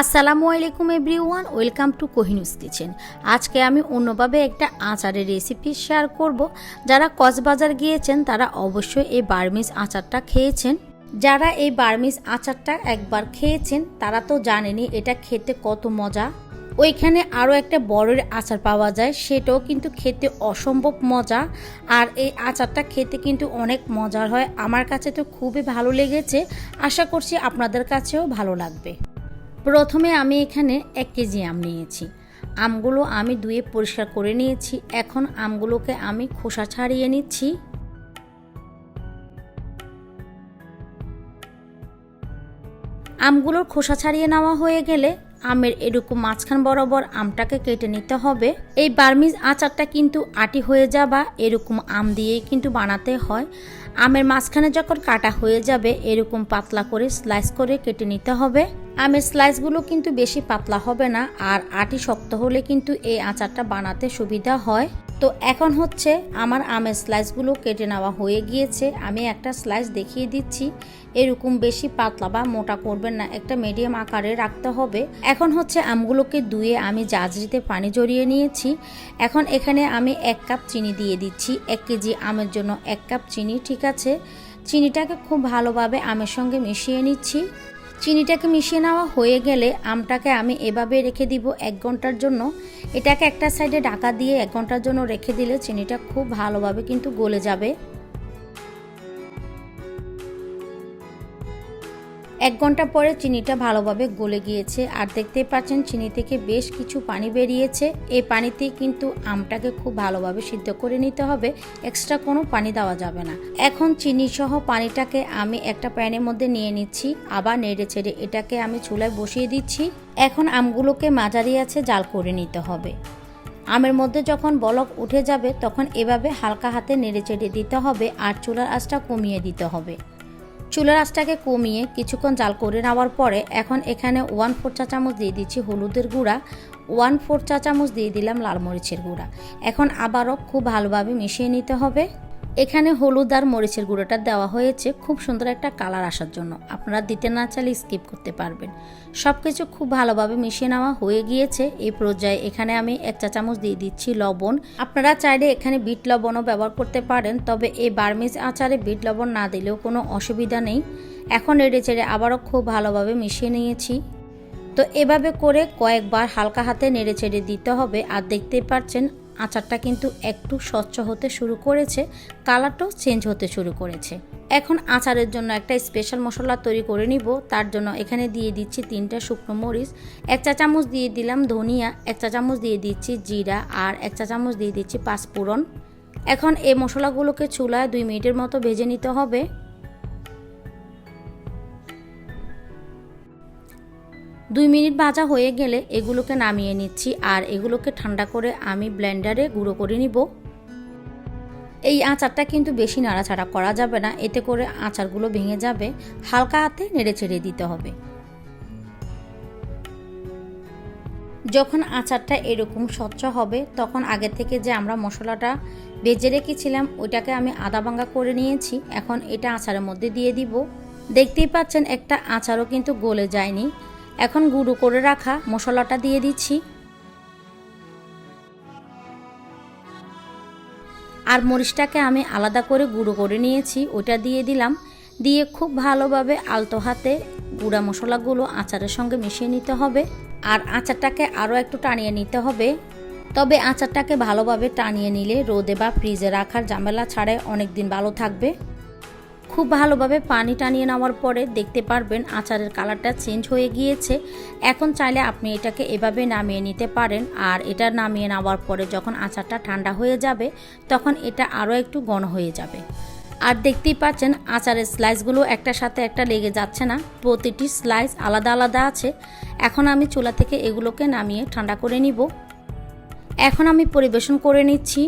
আসসালামু আলাইকুম everyone, welcome to Kohinus kitchen. আজকে আমি অন্যভাবে একটা আচারের রেসিপি শেয়ার করব। যারা কক্সবাজার গিয়েছেন, তারা অবশ্যই এই বার্মিজ আচারটা খেয়েছেন। যারা এই বার্মিজ আচারটা একবার খেয়েছেন, তারা তো জানেনি এটা খেতে কত মজা। ওইখানে আরও একটা বড়ের আচার পাওয়া যায়, সেটাও কিন্তু খেতে অসম্ভব মজা। আর এই আচারটা খেতে কিন্তু অনেক মজার হয়। আমার কাছে তো খুবই ভালো লেগেছে। আশা করছি আপনাদের কাছেও ভালো লাগবে। প্রথমে আমি এখানে এক কেজি আম নিয়েছি। আমগুলো আমি ধুয়ে পরিষ্কার করে নিয়েছি। এখন আমগুলোকে আমি খোসা ছাড়িয়ে নিচ্ছি। আমগুলোর খোসা ছাড়িয়ে নেওয়া হয়ে গেলে আমের এরকম মাঝখান বরাবর আমটাকে কেটে নিতে হবে। এই বার্মিজ আচারটা কিন্তু আটি হয়ে যাবা, এরকম আম দিয়েই কিন্তু বানাতে হয়। আমের মাঝখানে যখন কাটা হয়ে যাবে, এরকম পাতলা করে স্লাইস করে কেটে নিতে হবে। আমের স্লাইসগুলো কিন্তু বেশি পাতলা হবে না, আর আটি শক্ত হলে কিন্তু এই আচারটা বানাতে সুবিধা হয়। তো এখন হচ্ছে আমার আমের স্লাইসগুলো কেটে নেওয়া হয়ে গিয়েছে। আমি একটা স্লাইস দেখিয়ে দিচ্ছি। এরকম বেশি পাতলা বা মোটা করবেন না, একটা মিডিয়াম আকারে রাখতে হবে। এখন হচ্ছে আমগুলোকে ধুয়ে আমি জাজরিতে পানি জড়িয়ে নিয়েছি। এখন এখানে আমি এক কাপ চিনি দিয়ে দিচ্ছি, এক কেজি আমের জন্য এক কাপ চিনি, ঠিক আছে? চিনিটাকে খুব ভালোভাবে আমের সঙ্গে মিশিয়ে নিচ্ছি। চিনিটাকে মিশিয়ে নেওয়া হয়ে গেলে আমটাকে আমি এভাবে রেখে দিব এক ঘণ্টার জন্য। এটাকে একটা সাইডে ঢাকা দিয়ে এক ঘণ্টার জন্য রেখে দিলে চিনিটা খুব ভালোভাবে কিন্তু গলে যাবে। এক ঘণ্টা পরে চিনিটা ভালোভাবে গলে গিয়েছে আর দেখতে পাচ্ছেন চিনি থেকে বেশ কিছু পানি বেরিয়েছে। এই পানিতেই কিন্তু আমটাকে খুব ভালোভাবে সিদ্ধ করে নিতে হবে। এক্সট্রা কোনো পানি দেওয়া যাবে না। এখন চিনি সহ পানিটাকে আমি একটা প্যানের মধ্যে নিয়ে নিচ্ছি। আবার নেড়ে ছেড়ে এটাকে আমি চুলায় বসিয়ে দিচ্ছি। এখন আমগুলোকে মাঝারি আছে জাল করে নিতে হবে। আমের মধ্যে যখন বলক উঠে যাবে তখন এভাবে হালকা হাতে নেড়ে চেড়ে দিতে হবে আর চুলার আঁচটা কমিয়ে দিতে হবে। চুলার আঁচটাকে কমিয়ে কিছুক্ষণ জাল করে নেওয়ার পরে এখন এখানে ওয়ান ফোর চা চামচ দিয়ে দিচ্ছি হলুদের গুঁড়া, ওয়ান ফোর চা চামচ দিয়ে দিলাম লাল মরিচের গুঁড়া। এখন আবারও খুব ভালোভাবে মিশিয়ে নিতে হবে। এখানে হলুদ আর মরিচের গুঁড়োটা দেওয়া হয়েছে খুব সুন্দর একটা কালার আসার জন্য। আপনারা দিতে না চাইলে স্কিপ করতে পারবেন। সব কিছু খুব ভালোভাবে মিশিয়ে নেওয়া হয়ে গিয়েছে। এই পর্যায়ে এখানে আমি এক চা চামচ দিয়ে দিচ্ছি লবণ। আপনারা চাইলে এখানে বিট লবণও ব্যবহার করতে পারেন, তবে এই বার্মিজ আচারে বিট লবণ না দিলেও কোনো অসুবিধা নেই। এখন এড়ে চেড়ে আবারও খুব ভালোভাবে মিশিয়ে নিয়েছি। তো এভাবে করে কয়েকবার হালকা হাতে নেড়ে চেড়ে দিতে হবে। আর দেখতেই পাচ্ছেন আচারটা কিন্তু একটু স্বচ্ছ হতে শুরু করেছে, কালারটাও চেঞ্জ হতে শুরু করেছে। এখন আচারের জন্য একটা স্পেশাল মশলা তৈরি করে নিব, তার জন্য এখানে দিয়ে দিচ্ছি তিনটা শুকনো মরিচ, এক চা চামচ দিয়ে দিলাম ধনিয়া, এক চা চামচ দিয়ে দিচ্ছি জিরা, আর এক চা চামচ দিয়ে দিচ্ছি পাঁচ পাঁচফোড়ন। এখন এই মশলাগুলোকে চুলায় দুই মিনিটের মতো ভেজে নিতে হবে। দুই মিনিট ভাজা হয়ে গেলে এগুলোকে নামিয়ে নিচ্ছি আর এগুলোকে ঠান্ডা করে আমি ব্লেন্ডারে গুঁড়ো করে নিব। এই আচারটা কিন্তু বেশি নাড়াচাড়া করা যাবে না, এতে করে আচারগুলো ভেঙে যাবে, হালকা হাতে নেড়ে ছেড়ে দিতে হবে। যখন আচারটা এরকম স্বচ্ছ হবে, তখন আগে থেকে যে আমরা মশলাটা ভেজে রেখেছিলাম, ওইটাকে আমি আদা ভাঙ্গা করে নিয়েছি। এখন এটা আচারের মধ্যে দিয়ে দিব। দেখতেই পাচ্ছেন, একটা আচারও কিন্তু গলে যায়নি। এখন গুঁড়ো করে রাখা মশলাটা দিয়ে দিচ্ছি। আর মরিচটাকে আমি আলাদা করে গুঁড়ো করে নিয়েছি, ওটা দিয়ে দিলাম। দিয়ে খুব ভালোভাবে আলতো হাতে গুঁড়া মশলাগুলো আচারের সঙ্গে মিশিয়ে নিতে হবে। আর আচারটাকে আরও একটু টানিয়ে নিতে হবে। তবে আচারটাকে ভালোভাবে টানিয়ে নিলে রোদে বা ফ্রিজে রাখার ঝামেলা ছাড়াই অনেক দিন ভালো থাকবে। খুব ভালোভাবে পানি টানিয়ে নেওয়ার পরে দেখতে পারবেন আচারের কালারটা চেঞ্জ হয়ে গিয়েছে। এখন চাইলে আপনি এটাকে এভাবে নামিয়ে নিতে পারেন। আর এটা নামিয়ে নেওয়ার পরে যখন আচারটা ঠান্ডা হয়ে যাবে, তখন এটা আরও একটু ঘন হয়ে যাবে। আর দেখতেই পাচ্ছেন আচারের স্লাইসগুলো একটার সাথে একটা লেগে যাচ্ছে না। প্রতিটি স্লাইস আলাদা আলাদা আছে। এখন আমি চুলা থেকে এগুলোকে নামিয়ে ঠান্ডা করে নিব। এখন আমি পরিবেশন করে নিচ্ছি।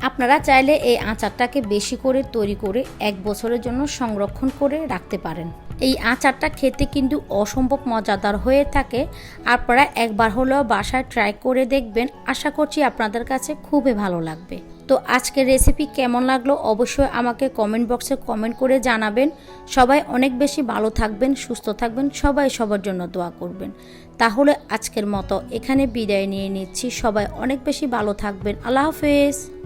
আপনারা চাইলে এই আচারটাকে বেশি করে তৈরি করে এক বছরের জন্য সংরক্ষণ করে রাখতে পারেন। এই আচারটা খেতে কিন্তু অসম্ভব মজাদার হয়ে থাকে। আপনারা একবার হলেও বাসায় ট্রাই করে দেখবেন। আশা করছি আপনাদের কাছে খুবই ভালো লাগবে। তো আজকের রেসিপি কেমন লাগল অবশ্যই আমাকে কমেন্ট বক্সে কমেন্ট করে জানাবেন। সবাই অনেক বেশি ভালো থাকবেন, সুস্থ থাকবেন, সবাই সবার জন্য দোয়া করবেন। তাহলে আজকের মতো এখানে বিদায় নিয়ে নিচ্ছি। সবাই অনেক বেশি ভালো থাকবেন। আল্লাহ হাফেজ।